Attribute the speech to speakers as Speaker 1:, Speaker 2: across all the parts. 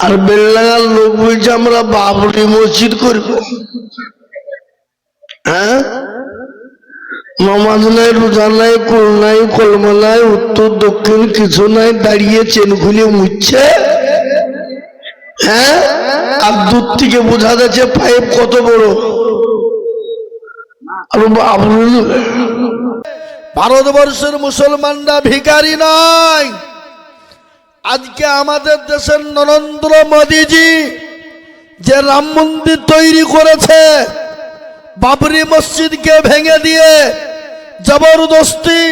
Speaker 1: আর বেলডাঙ্গার লোক বলছে, আমরা বাবরি মসজিদ করব। হ্যাঁ? নমাজ নাই, রোজা নাই, কোল নাই, কলমা নাই, উত্তর, দক্ষিণ, কিছু নাই, দাঁড়িয়ে চেন খুলে মুচ্ছে হ্যাঁ? আর দূর থেকে বোঝা যাচ্ছে পাইপ কত বড়। আর বাবরি
Speaker 2: ভারতবর্ষের মুসলমানরা ভিখারি নয়। আজকে আমাদের দেশের নরেন্দ্র মোদীজি যে রাম মন্দির তৈরি করেছে, বাবরি মসজিদকে ভেঙে দিয়ে জবরদস্তি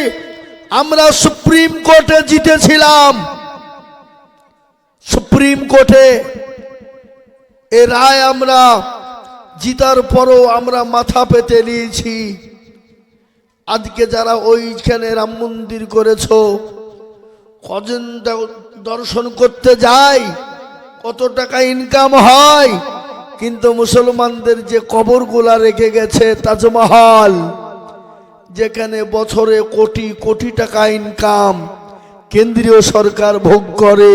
Speaker 2: আমরা সুপ্রিম কোর্টে জিতেছিলাম। সুপ্রিম কোর্টে এ রায় আমরা জিতার পরও আমরা মাথা পেতে নিয়েছি। আজকে যারা ওইখানে রাম মন্দির করেছ কজন দর্শন করতে যায় কত টাকা ইনকাম হয়, কিন্তু মুসলমানদের যে কবরগুলা রেখে গেছে তাজমহল, যেখানে বছরে কোটি কোটি টাকা ইনকাম কেন্দ্রীয় সরকার ভোগ করে,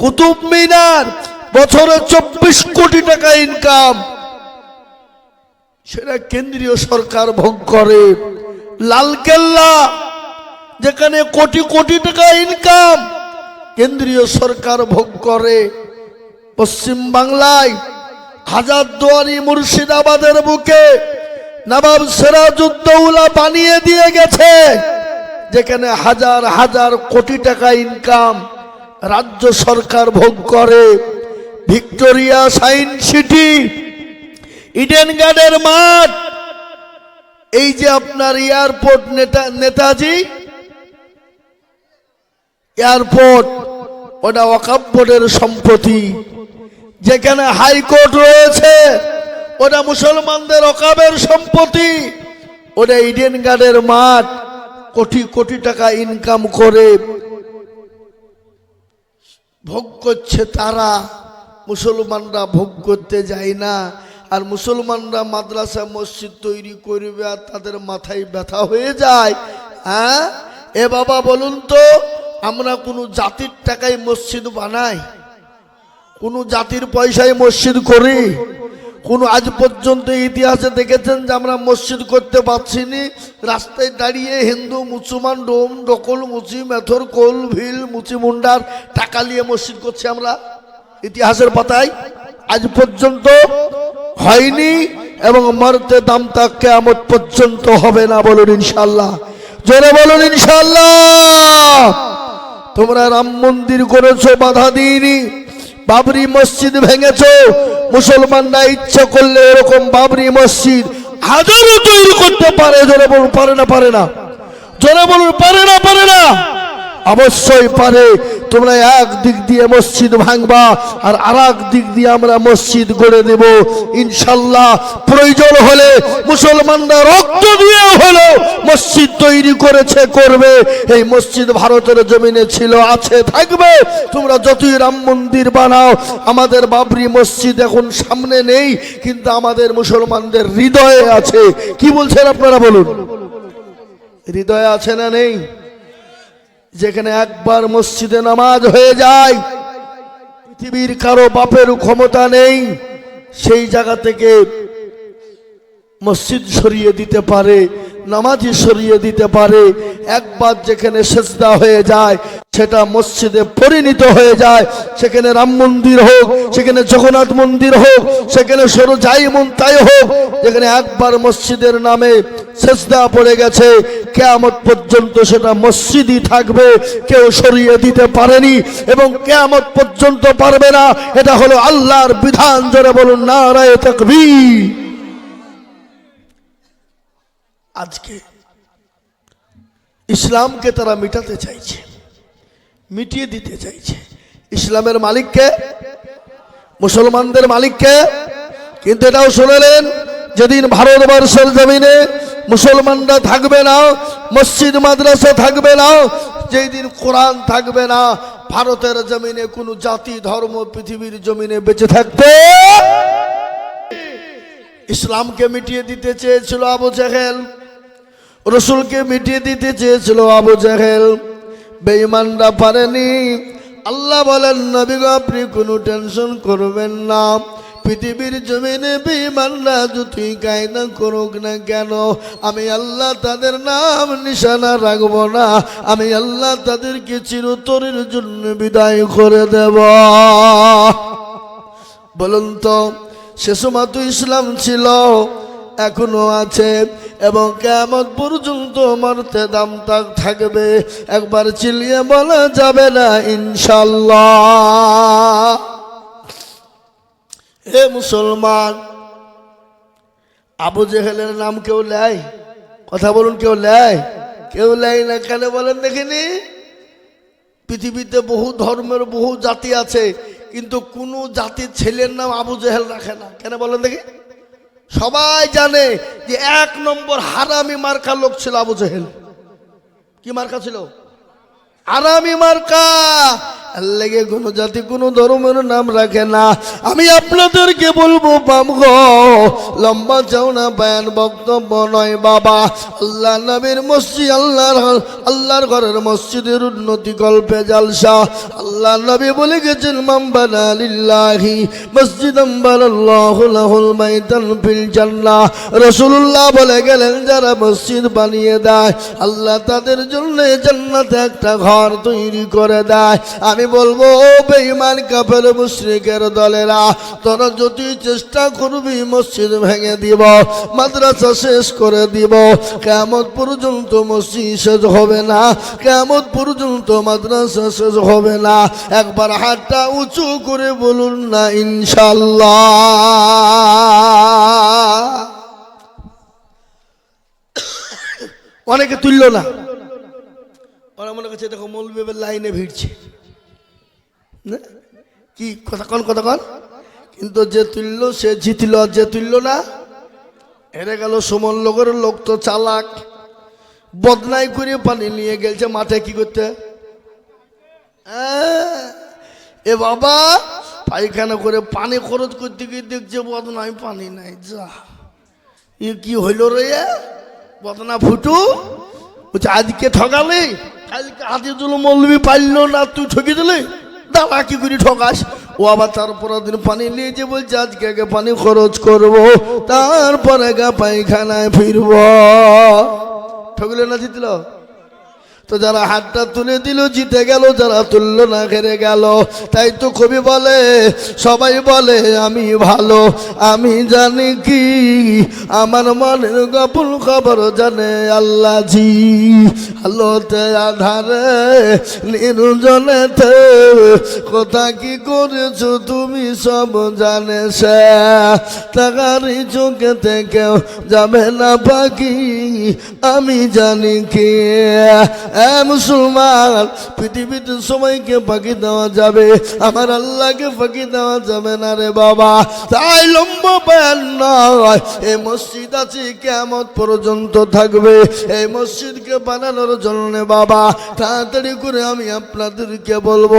Speaker 2: কুতুব মিনার, বছরে চব্বিশ কোটি টাকা ইনকাম সেটা কেন্দ্রীয় সরকার ভোগ করে। লালকেল্লা, যেখানে কোটি কোটি টাকা ইনকাম কেন্দ্রীয় সরকার ভোগ করে। পশ্চিম বাংলায় হাজারদুয়ারি মুর্শিদাবাদের বুকে নবাব সিরাজউদ্দৌলা বানিয়ে দিয়ে গেছে, যেখানে হাজার হাজার কোটি টাকা ইনকাম রাজ্য সরকার ভোগ করে। ভিক্টোরিয়া সায়েন্স সিটি, ইডেন গার্ডের মাঠ, এই যে আপনার এয়ারপোর্ট নেতা, নেতাজি, এয়ারপোর্ট ওটা ওয়াকাব বোর্ডের সম্পত্তি। যেখানে হাইকোর্ট রয়েছে, ওটা মুসলমানদের অকাবের সম্পত্তি। ওটা ইডেন গার্ডের মাঠ, কোটি কোটি টাকা ইনকাম করে। ভোগ করছে তারা, মুসলমানরা ভোগ করতে যায় না। আর মুসলমানরা মাদ্রাসা, মসজিদ তৈরি করবে আর তাদের মাথায় ব্যথা হয়ে যায়। হ্যাঁ? এ বাবা, বলুন তো আমরা কোনো জাতির টাকায় মসজিদ বানাই, কোনো জাতির পয়সায় মসজিদ করি। কোন আজ পর্যন্ত ইতিহাসে দেখেছেন যে আমরা মসজিদ করতে পারছি নি। রাস্তায় দাঁড়িয়ে হিন্দু, মুসলমান, ডোম, ডকল, মুচি, মেথর, কোল, ভিল, মুচি, মুন্ডার টাকা নিয়ে মসজিদ করছি আমরা। ইতিহাসের পাতায় আজ পর্যন্ত হয়নি এবং মরতে দাম তা কেমন পর্যন্ত হবে না বলুন ইনশাল্লাহ জোরে বলুন ইনশাল্লাহ তোমরা রাম মন্দির করেছ, বাধা দিইনি। বাবরি মসজিদ ভেঙেছ। মুসলমানরা ইচ্ছা করলে এরকম বাবরি মসজিদ হাজারও তৈরি করতে পারে, জোরে বলুন, পারে না পারে না। জোরে বলুন, পারে না পারে না। অবশ্যই পারে। তোমরা এক দিক দিয়ে মসজিদ ভাঙবা আর আর দিক দিয়ে আমরা মসজিদ গড়ে দেব ইনশাল্লাহ প্রয়োজন হলে মুসলমানরা রক্ত দিয়ে হলো মসজিদ তৈরি করেছে, করবে। এই মসজিদ ভারতের জমিনে ছিল, আছে, থাকবে। তোমরা যতই রাম মন্দির বানাও, আমাদের বাবরি মসজিদ এখন সামনে নেই, কিন্তু আমাদের মুসলমানদের হৃদয়ে আছে। কি বলছেন আপনারা বলুন? হৃদয়ে আছে না নেই? যেখানে একবার মসজিদে নামাজ হয়ে যায়, পৃথিবীর কারও বাপের ক্ষমতা নেই, সেই জায়গা থেকে মসজিদ সরিয়ে দিতে পারে নামাজি সরিয়ে দিতে পারে। একবার যেখানে সেজদা হয়ে যায়, সেটা মসজিদে পরিণত হয়ে যায়। সেখানে রাম মন্দির হোক, সেখানে জগন্নাথ মন্দির হোক, সেখানে সরু যাই মন তাই হোক, যেখানে একবার মসজিদের নামে সেজদা পড়ে গেছে, কেয়ামত পর্যন্ত সেটা মসজিদই থাকবে। কেউ সরিয়ে দিতে পারেনি এবং কেয়ামত পর্যন্ত পারবে না। এটা হলো আল্লাহর বিধান, জোরে বলুন না রায় তাকবীর। আজকে ইসলামকে তারা মিটাতে চাইছে, মিটিয়ে দিতে চাইছে। ইসলামের মালিককে, মুসলমানদের মালিককে, কিন্তু এটাও শুনেলেন, যেদিন ভারতবর্ষের জমিনে মুসলমানরা থাকবে না, মসজিদ, মাদ্রাসা থাকবে না যেই দিন কোরআন থাকবে না, ভারতের জমিনে কোনো জাতি, ধর্ম, পৃথিবীর জমিনে বেঁচে থাকবে। ইসলামকে মিটিয়ে দিতে চেয়েছিল আবু জাহেল। রসুলকে মিটিয়ে দিতে চেয়েছিল আবু জাহেল। বেঈমানরা পারেনি। আল্লাহ বলেন, নবী গো, আপনি কোনো টেনশন করবেন না। পৃথিবীর জমিনে বেমানরা যদি কায়দা করুক না কেন, আমি আল্লাহ তাদের নাম নিশানা রাখব না। আমি আল্লাহ তাদেরকে চিরতরের জন্য বিদায় করে দেব। বলুন তো, সে সময় তো ইসলাম ছিল। এখনও আছে এবং কেমন পর্যন্ত মরতে দাম তাক থাকবে। একবার চিলিয়ে বলা যাবে না, ইনশাল্লাহ। হে মুসলমান, আবু জেহেলের নাম কেউ নেয়? কথা বলুন, কেউ নেয়? কেউ নেয় না কেন বলেন দেখিনি? পৃথিবীতে বহু ধর্মের বহু জাতি আছে, কিন্তু কোনো জাতির ছেলের নাম আবু জেহেল রাখে না। কেন বলেন দেখি? সবাই জানে যে এক নম্বর হারামি মার্কা লোক ছিল আবু জেহেল। কি মার্কা ছিল? আরামি মার্কা। লেগে কোনো জাতি, কোনো ধর্মের নাম রাখে না। আমি আপনাদেরকে বলব পাম লম্বা চওড়া বয়ান বক্তব্য নয়, বাবা। আল্লাহ নবীর মসজিদ, আল্লাহর আল্লাহর ঘরের মসজিদের উন্নতি গল্পে জালসা। আল্লাহ নবী বলে গেছেন মাম্বানা লিল্লাহি মসজিদ আল্লাহু লাহুল মাইতান ফিল জান্নাহ। রাসূলুল্লাহ বলে গেলেন, যারা মসজিদ বানিয়ে দেয়, আল্লাহ তাদের জন্য জান্নাতে একটা ঘর তৈরি করে দেয়। আমি বলব বেঈমান কাফের মুশরিকের দলেরা, তোরা যদি চেষ্টা করবি মসজিদ ভেঙে দিব, মাদ্রাসা শেষ করে দিব, কেমত পর্যন্ত মসজিদ শেষ হবে না, কেমত পর্যন্ত মাদ্রাসা শেষ হবে না, একবার হাতটা উঁচু করে বলুন না ইনশাল্লাহ অনেকে তুলল না ওরা মনে করছে, দেখো মৌলবীবের লাইনে ভিড়ছে? কি, কথা কন কথা কন। কিন্তু যে তুলল সে জিতল যে তুলল না, হেরে গেল সুমন লোকের লোক তো চালাক। বদনাই করে পানি নিয়ে গেছে মাঠে, কি করতে? এ বাবা, পায়খানা করে পানি খরচ করতে গিয়ে দেখছে বদনাই পানি নাই, যা। ই কি হইল রে? বদনা ফুটু? বলছে, আজকে ঠকালে কালকে হাতে তুলো মৌলবি পারল না, তুই ঠকি দিলে? দাঁড়া কি করে ঠকাস। ও আবার তারপর দিন পানি নিয়ে যে বলছে, আজকে আগে পানি খরচ করব, তারপরে গা পায়খানায় ফিরব। ঠকলে না জিতল? তো যারা হাতটা তুলে দিল, জিতে গেল, যারা তুললো না, হেরে গেল। তাই তো কবি বলে, সবাই বলে, আমি ভালো, আমি জানি কি, আমার মনের গোপন খবর জানে আল্লাহ জি আলোতে আধারে নির্জনেতে কোথা কি করেছ তুমি সব জানে সে। টাকারি চোখেতে কেউ যাবে না পাখি, আমি জানি কি মুসলমান, পৃথিবীতে সবাইকে ফাঁকি দেওয়া যাবে, আমার আল্লাহকে ফাঁকি দেওয়া যাবে না রে বাবা। তাই লম্বা নয় এই মসজিদ আছে কেমত পর্যন্ত থাকবে। এই মসজিদকে বানানোর জন্য বাবা, তাড়াতাড়ি করে আমি আপনাদেরকে বলব,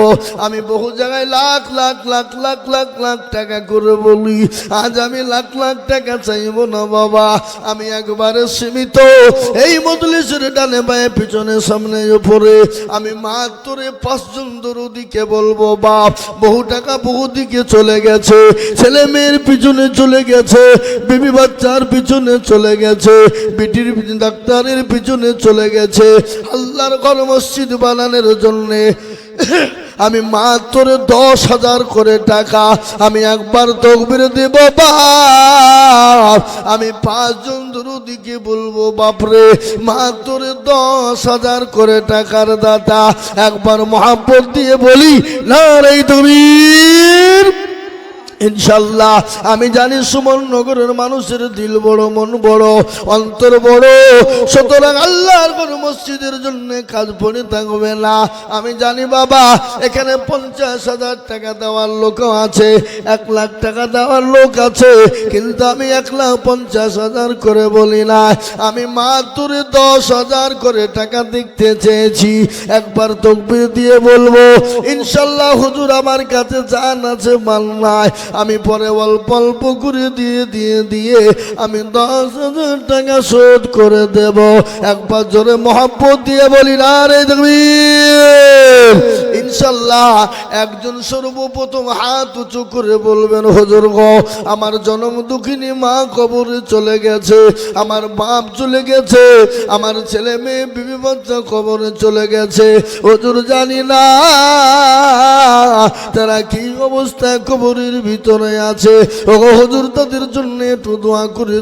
Speaker 2: আমি বহু জায়গায় লাখ লাখ লাখ লাখ লাখ লাখ টাকা করে বলি, আজ আমি লাখ লাখ টাকা চাইব না বাবা, আমি একবারে সীমিত। এই মজলিসের ডানে বায়ে পিছনে সামনে উপরে। আমি মাত্রে পাঁচজন দরদিকে বলব, বাপ, বহু টাকা বহু দিকে চলে গেছে। ছেলে মেয়ের পিছনে চলে গেছে, বিবি বাচ্চার পিছনে চলে গেছে, বিটির ডাক্তারের পিছনে চলে গেছে। আল্লাহর ঘর মসজিদ বানানোর জন্যে আমি মাত্র দশ হাজার করে টাকা আমি একবার তকবির দেব, বাপ। আমি পাঁচজন দুরুদিকে বলব, বাপরে, মাত্র দশ হাজার করে টাকার দাতা, একবার মহাব্বত দিয়ে বলি না রে তুমি ইনশাল্লাহ। আমি জানি সুমন নগরের মানুষের দিল বড়, মন বড়, অন্তর বড়। সুতরাং আল্লাহর কোন মসজিদের জন্য কাজ পড়ে থাকবে না। আমি জানি বাবা, এখানে পঞ্চাশ হাজার টাকা দেওয়ার লোক আছে, এক লাখ টাকা দেওয়ার লোক আছে, কিন্তু আমি এক লাখ পঞ্চাশ হাজার করে বলি না। আমি মাত্র দশ হাজার করে টাকা দেখতে চেয়েছি। একবার তকবির দিয়ে বলব, ইনশাল্লাহ হুজুর আমার কাছে জান আছে, মাল নাই। আমি পরে অল্প অল্প করে দিয়ে দিয়ে দিয়ে আমি দশ হাজার টাকা শোধ করে দেব। একবার জোরে মহাব্বত দিয়ে বলি, না রে দেখবি ইনশাল্লাহ একজন সর্বপ্রথম হাত উঁচু করে বলবেন, হজুর গো, আমার জনম দুঃখিনী মা কবরে চলে গেছে, আমার বাপ চলে গেছে, আমার ছেলে মেয়ে, বিবি বাচ্চা কবরে চলে গেছে। হজুর জানি না তারা কি অবস্থায় কবরের ভিতরে আছে। ও গো হজুর, তাদের জন্য একটু দোয়া করে।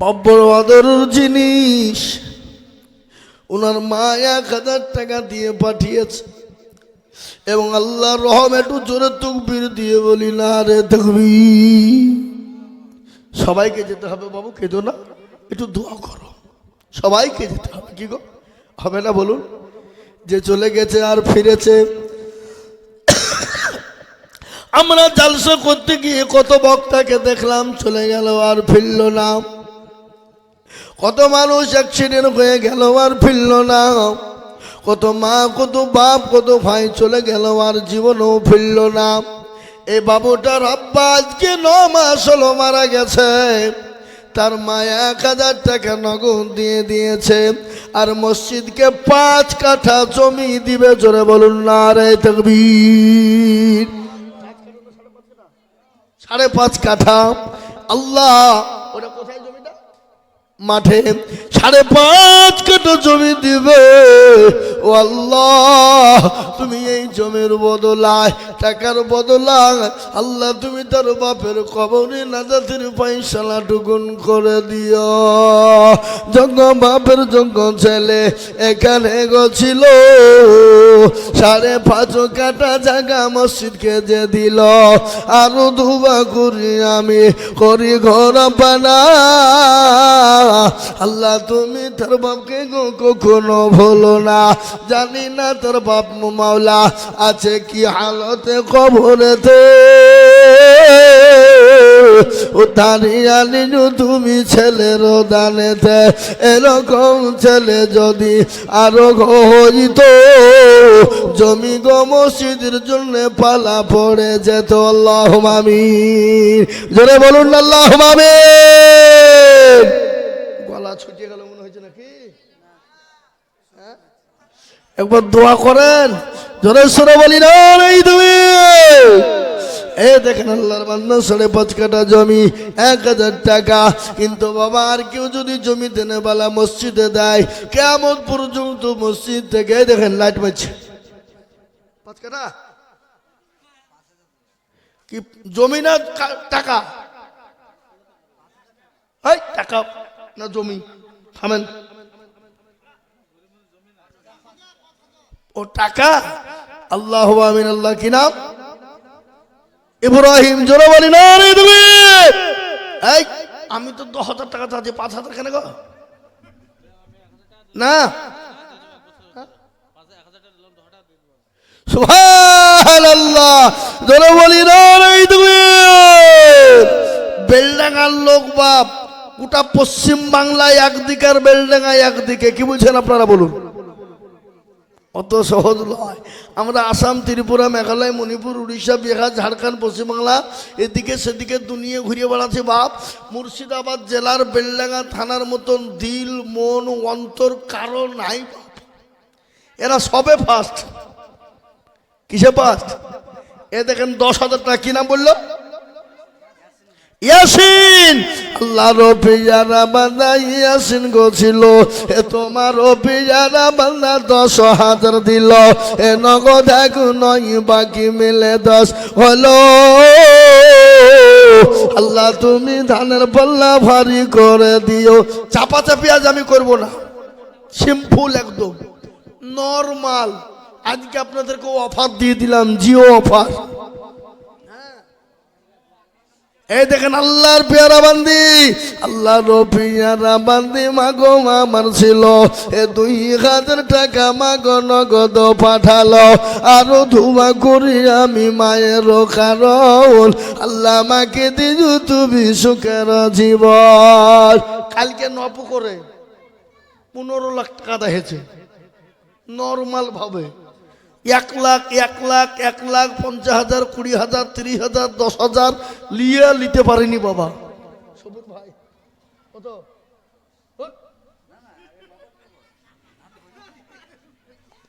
Speaker 2: বব্বর আদরের জিনিস ওনার মা এক হাজার টাকা দিয়ে পাঠিয়েছে। এবং আল্লাহ রহম একটু জোরে তুকবির দিয়ে বলি, না রে দেখবি সবাইকে যেতে হবে বাবু, কেঁদো না। একটু দোয়া করো। সবাইকে যেতে হবে, কি গো? হবে না বলুন? যে চলে গেছে আর ফিরেছে। আমরা জালসা করতে গিয়ে কত বক্তাকে দেখলাম, চলে গেল আর ফিরল না। কত মানুষ অ্যাক্সিডেন্ট হয়ে গেল আর ফিরল না। কত মা, কত বাপ, কত ভাই চলে গেল আর জীবনও ফিরল না। এই বাবুটার আব্বা আজকে ন মাস হলো মারা গেছে। তার মা এক হাজার টাকা নগদ দিয়ে দিয়েছে। আর মসজিদকে পাঁচ কাঠা জমি দিবে, জোরে বলুন না রে তকবীর। সাড়ে পাঁচ কাঠা। আল্লাহ, ওটা কোথায় জমিটা? মাঠে। সাড়ে পাঁচ কাঠা জমি দিবে। ও আল্লাহ, তুমি এই জমির বদলায়, টাকার বদলায়, আল্লাহ তুমি তার বাপের কবরে নাজাতের পয়সালা টুকুন করে দিও। যোগ্য বাপের যোগ্য ছেলে এখানে গছিল সাড়ে পাঁচ কাটা জায়গা মসজিদকে যে দিল, আরও দুবা করি আমি করি ঘর বানা। আল্লাহ তুমি তার বাপকে কখনো ভুলো না জানি না তোর বাপ মাওলা আছে কি হালতে কবরেতে। ও তুমি ছেলের দানেতে, এরকম ছেলে যদি আরও হইত, জমি গো মসজিদের জন্য পালা পড়ে যেত আল্লাহ মামি জোরে বলুন আল্লাহ মামি গলা ছুটিয়ে গেল মনে হয়েছে নাকি হ্যাঁ? একবার দোয়া করেন। জোরে সরে বলি, না এই তুমি। এ দেখেন আল্লাহর বান্দা সাড়ে পাঁচ কাটা জমি, এক হাজার টাকা। কিন্তু বাবা, আর কেউ যদি জমি দেনে বালা মসজিদে দেয় কেমন পর্যন্ত মসজিদ থেকে দেখেন, লাইট মারছে। পাঁচ কাটা কি, জমি না টাকা? টাকা না জমি? থামেন। ও টাকা। আল্লাহ আমিন, আল্লাহ কি নাম? ইব্রাহিম, জোরে বলি না রে তুমি আমি তো দশ হাজার টাকা চাচ্ছি, পাঁচ হাজার কেন গো? না। সুবহানাল্লাহ, জোরে বলি না রে তুমি বেলডাঙ্গার লোক বাপ, গোটা পশ্চিম বাংলায় একদিকে আর বেলডাঙ্গায় একদিকে, কি বলছেন আপনারা বলুন? অত সহজ নয়। আমরা আসাম, ত্রিপুরা, মেঘালয়, মণিপুর, উড়িষ্যা, বিহার, ঝাড়খণ্ড, পশ্চিমবাংলা, এদিকে সেদিকে দুনিয়া ঘুরিয়ে বেড়াচ্ছে বাপ। মুর্শিদাবাদ জেলার বেলডাঙ্গা থানার মতন দিল, মন, অন্তর কারও নাই বাপ। এরা সবে ফার্স্ট কিসে ফার্স্ট এ দেখেন দশ হাজার টাকা, কি নাম বলল? ইয়াসিন! আল্লাহ রবিয়ারা বান্দা ইয়াসিন গছিল এ তোমার রবিয়ারা বান্দা দশ হাজার দিল, এ নগদ এক নয়, বাকি মিলে দশ হলো। আল্লাহ তুমি ধানের পাল্লা ভারী করে দিও। চাপা চাপি আজ আমি করব না। সিম্পল একদম। নর্মাল। আজকে আপনাদেরকে অফার দিয়ে দিলাম, জিও অফার এই দেখেন আল্লাহর পেয়ারা বান্দি। আল্লাহর পেয়ারা বান্দি, মাগো আমার ছিল। এ দুই হাজার টাকা মাগো নগদ পাঠালো। আরও ধুমা করি আমি মায়ের কারণ। আল্লাহ মাকে দিজু তুমি সুখের জীবন। কালকে নপ করে পনেরো লাখ টাকা দেখেছে নর্মাল ভাবে। এক লাখ এক লাখ এক লাখ পঞ্চাশ হাজার কুড়ি হাজার তিরিশ হাজার দশ হাজার লিয়ে নিতে পারেনি বাবা। ভাই কত?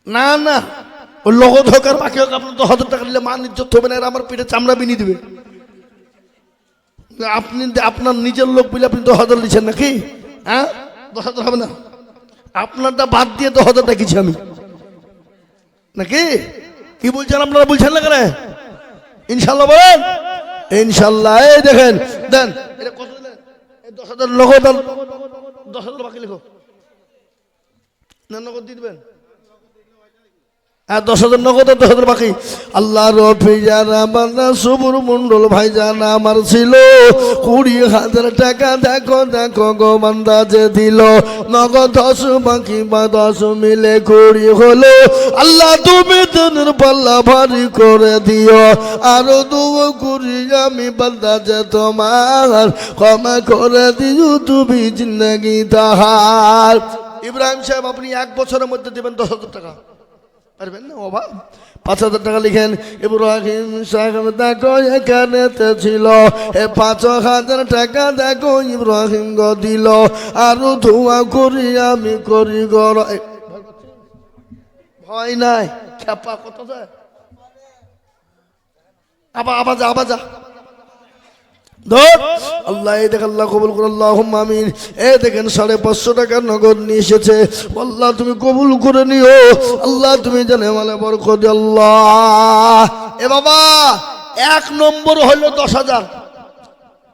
Speaker 2: না না ওই লগত হোক আর বাকি হোক আপনার দশ হাজার টাকা নিলে মান ইজ্জত হবে না আর আমার পেটে চামড়া বিনি দিবে। আপনি আপনার নিজের লোক বলে আপনি দশ হাজার নিচ্ছেন নাকি? হ্যাঁ? দশ হাজার হবে না। আপনারটা বাদ দিয়ে দশ হাজার টাকিছি আমি। নাকি? কি বলছেন আপনারা, বলছেন না কেন? ইনশাল্লাহ বলেন। ইনশাল্লাহ এই দেখেন, দেন দশ হাজার লোক দশ হাজার বাকি লিখো। না, নগদ দিয়ে দেবেন। হ্যাঁ দশ হাজার নগদ, দশ হাজার বাকি। আল্লাহ রফিজান আমার না সুবুর মন্ডল ভাইজান আমার ছিল, কুড়ি হাজার টাকা দেখো দেখো গো বান্দা যে দিল। নগদ দশ, বাকি বা দশ মিলে কুড়ি হলো। আল্লাহ তুমি দিনের পাল্লা ভারী করে দিও। আরও দু কুড়ি আমি বান্দা যে তোমার ক্ষমা করে দিও, তুমি জিন্দগি তাহার। ইব্রাহিম সাহেব, আপনি এক বছরের মধ্যে দেবেন দশ হাজার টাকা। পারবেন না অভাব পাঁচ হাজার টাকা লিখেন, ইব্রাহিম সাহেব, দেখো এখানে ছিল। এ পাঁচ হাজার টাকা দেখো ইব্রাহিম গ দিল। আরও ধোয়া করি আমি করি গর ভয় নাই। খেপা কত যায় আবার আবার যা আবার যা। ধর। আল্লাহ, এই কবুল করে আল্লাহ এ দেখেন সাড়ে পাঁচশো টাকার নগদ তুমি কবুল করে নিও। তুমি জানে আল্লাহ। এ বাবা, এক নম্বর দশ হাজার।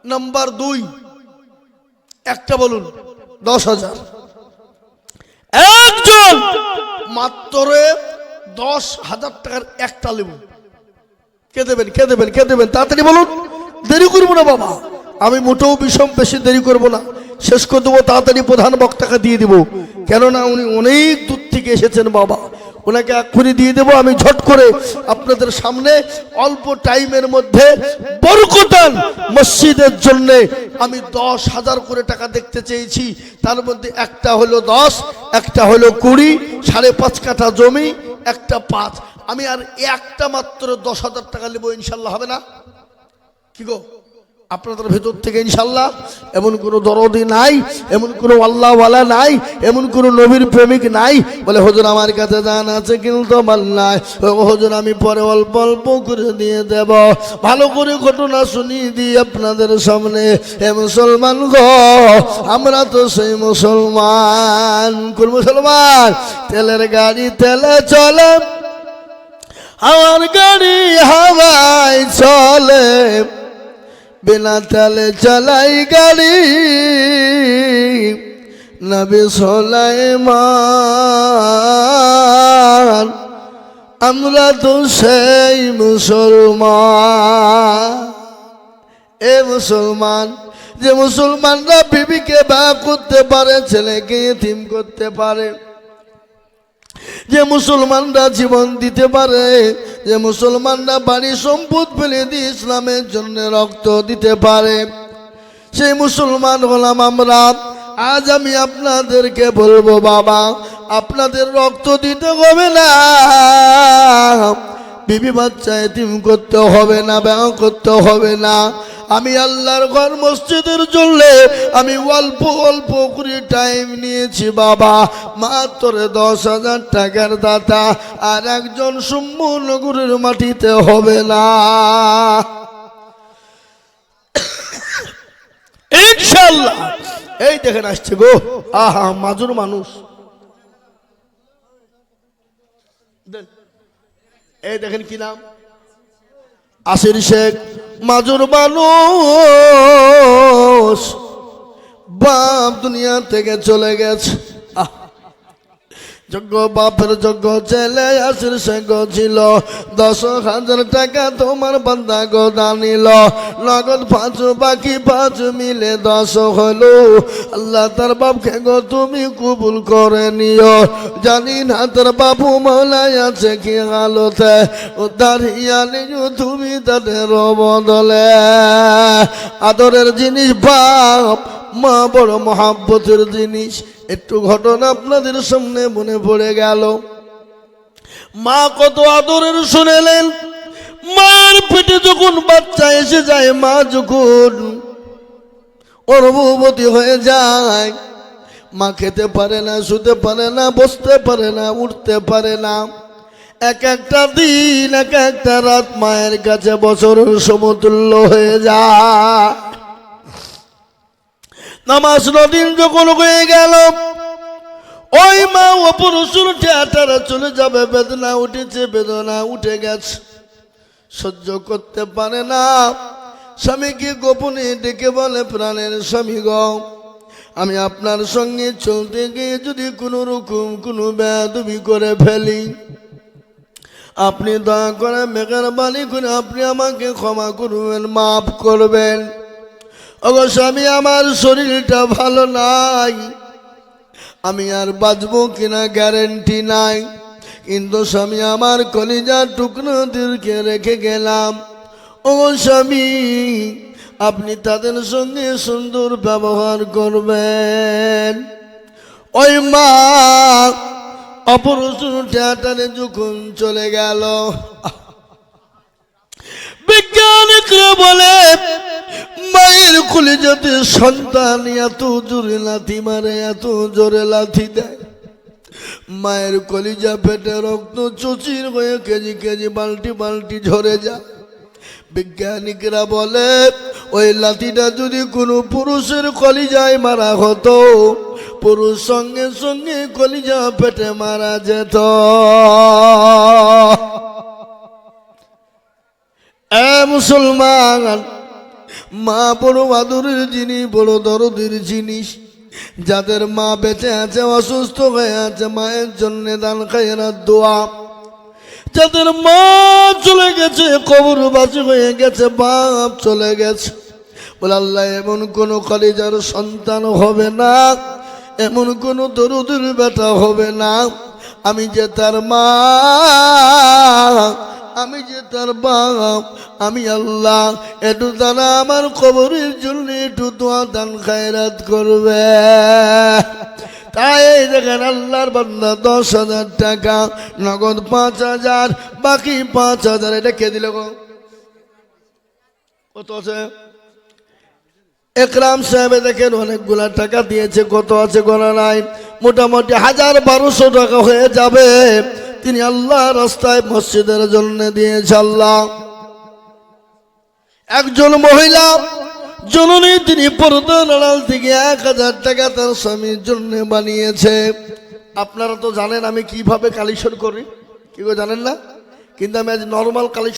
Speaker 2: নাম্বার দুই, একটা বলুন, দশ হাজার। একজন মাত্র দশ হাজার টাকার একটা লেবু। কে দেবেন কে দেবেন কে দেবেন? তাড়াতাড়ি বলুন। দেরি করব না বাবা। আমি মোটেও বিষম বেশি দেরি করব না। শেষ করে দেবো, তাড়াতাড়ি প্রধান বক্তাকে দিয়ে দেবো। কেননা উনি অনেক দূর থেকে এসেছেন বাবা। ওনাকে এক্ষুনি দিয়ে দেবো, আমি ঝট করে আপনাদের সামনে অল্প টাইমের মধ্যে বরকতান মসজিদের জন্য আমি দশ হাজার করে টাকা দেখতে চেয়েছি। তার মধ্যে একটা হলো দশ, একটা হলো কুড়ি, সাড়ে পাঁচ কাঠা জমি, একটা পাঁচ। আমি আর একটা মাত্র দশ হাজার টাকা নেব, ইনশাল্লাহ, হবে না? কি গো? আপনাদের ভেতর থেকে ইনশাল্লাহ এমন কোনো দরদি নাই, এমন কোনো আল্লাহওয়ালা নাই, এমন কোনো নবীর প্রেমিক নাই। বলে, হজুর, আমার কাছে জান আছে, কিন্তু নাই। হজুর, আমি পরে অল্প অল্প করে দিয়ে দেব। ভালো করে ঘটনা শুনিয়ে দিই আপনাদের সামনে। হে মুসলমান গো, আমরা তো সেই মুসলমান। কোন মুসলমান? তেলের গাড়ি, তেলে চলে। আমার গাড়ি, হাওয়ায় চলে। বিনা তেলে চালাই গাড়ি। নবী সোলাইমান, আমরা তো সেই মুসলমান। এ মুসলমান, যে মুসলমানরা বিবিকে বা করতে পারে, ছেলেকে থিম করতে পারে যে মুসলমানরা জীবন দিতে পারে, যে মুসলমানরা বাড়ি সম্পদ ফেলে দিয়ে ইসলামের জন্য রক্ত দিতে পারে। সেই মুসলমান হলাম আমরা। আজ আমি আপনাদেরকে বলব, বাবা, আপনাদের রক্ত দিতে হবে না। বিবি বাচ্চা এতিম করতে হবে না, ব্যায়াম করতে হবে না। আমি আল্লাহর ঘর মসজিদের জন্য আমি অল্প অল্প করে টাইম নিয়েছি বাবা। মাত্র দশ হাজার টাকার দাতা, আর একজন সুম্মনগরের মাটিতে হবে না। এই দেখেন আসছে গো। আহা, মাজুর মানুষ। এই দেখেন কি নাম? আসির শেখ। মাজুর মানুষ। বাপ দুনিয়া থেকে চলে গেছে। যোগ্য বাপের যোগ্য ছেলে আসির সঙ্গ ছিল। দশ হাজার টাকা তোমার বান্দা গো দানিল। নগদ পাঁচ, বাকি পাঁচ মিলে দশ হলো। আল্লাহ তার বাপকে গো, তুমি কবুল করে নিও। জানি না তার বাবু মলায় আছে কি ও দাঁড়িয়ে নিও তুমি তাদের বদলে। আদরের জিনিস বাপ মা, বড় মহাব্বতের জিনিস। একটু ঘটনা আপনাদের সামনে মনে পড়ে গেল। মা কত আদরের শুনেলেন। মার পেটে যখন বাচ্চা এসে যায়, মা যখন গর্ভবতী হয়ে যায়, মা খেতে পারে না, শুতে পারে না, বসতে পারে না, উঠতে পারে না। এক একটা দিন, এক একটা রাত মায়ের কাছে বছরের সমতুল্য হয়ে যায়। নামাজ নদিন যখন হয়ে গেল, ওই মা অপর থিয়েটারে চলে যাবে, বেদনা উঠেছে, বেদনা উঠে গেছে। সহ্য করতে পারে না। স্বামীকে গোপনে ডেকে বলে, প্রাণের স্বামী গ, আমি আপনার সঙ্গে চলতে গিয়ে যদি কোনো রকম কোনো বেদবি করে ফেলি, আপনি দয়া করে মেঘের বাণী করে আপনি আমাকে ক্ষমা করবেন, মাফ করবেন। ওগো স্বামী, আমার শরীরটা ভালো নাই। আমি আর বাঁচবো কিনা গ্যারেন্টি নাই। কিন্তু স্বামী, আমার কলিজা টুকরো দীর্ঘে রেখে গেলাম। ও স্বামী, আপনি তাদের সঙ্গে সুন্দর ব্যবহার করবেন। ওই মা অপরচুর থিয়েটারে যখন চলে গেল বিজ্ঞানিকরা বলে, মায়ের খুলে যাতে সন্তান এত জোরে লাথি মারে, এত জোরে লাথি দেয়। মায়ের কলিজা পেটে রক্ত চচির হয়ে কেজি কেজি বালতি বালতি ঝরে যায়। বিজ্ঞানিকরা বলে, ওই লাঠিটা যদি কোনো পুরুষের কলিজায় মারা হতো, পুরুষ সঙ্গে সঙ্গে কলিজা পেটে মারা যেত। এ মুসলমান, মা বড় আদরের জিনিস বড় দরদের জিনিস যাদের মা বেঁচে আছে, অসুস্থ হয়ে আছে, মায়ের জন্য দান খাইরা দোয়া। যাদের মা চলে গেছে, কবরবাসী হয়ে গেছে, বাপ চলে গেছে। বলে আল্লাহ, এমন কোনো কলেজার সন্তান হবে না, এমন কোনো দরুদের বেটা হবে না। আমি যে তার মা আমি যে তার বাপ, আমি আল্লাহ একটু তারা আমার কবরের জন্য একটু দোয়া দান, খায়রাত করবে। তাই দেখেন আল্লাহর বান্দা দশ হাজার টাকা, নগদ পাঁচ হাজার, বাকি পাঁচ হাজার, এটা কে দিল কত আছে? একরাম সাহেব দেখেন অনেকগুলা টাকা দিয়েছে, কত আছে গোনা নাই? মোটামুটি হাজার বারোশো টাকা হয়ে যাবে। তিনি আল্লাহ রাস্তায় মসজিদের জন্য দিয়েছে আল্লাহ একজন মহিলা, জননী তিনি পর্দা নাড়াল থেকে এক হাজার টাকা তার স্বামীর জন্য বানিয়েছে। আপনারা তো জানেন আমি কীভাবে কালেকশন করি। কি জানেন না? কিন্তু আমি আজ নর্মাল কালেকশন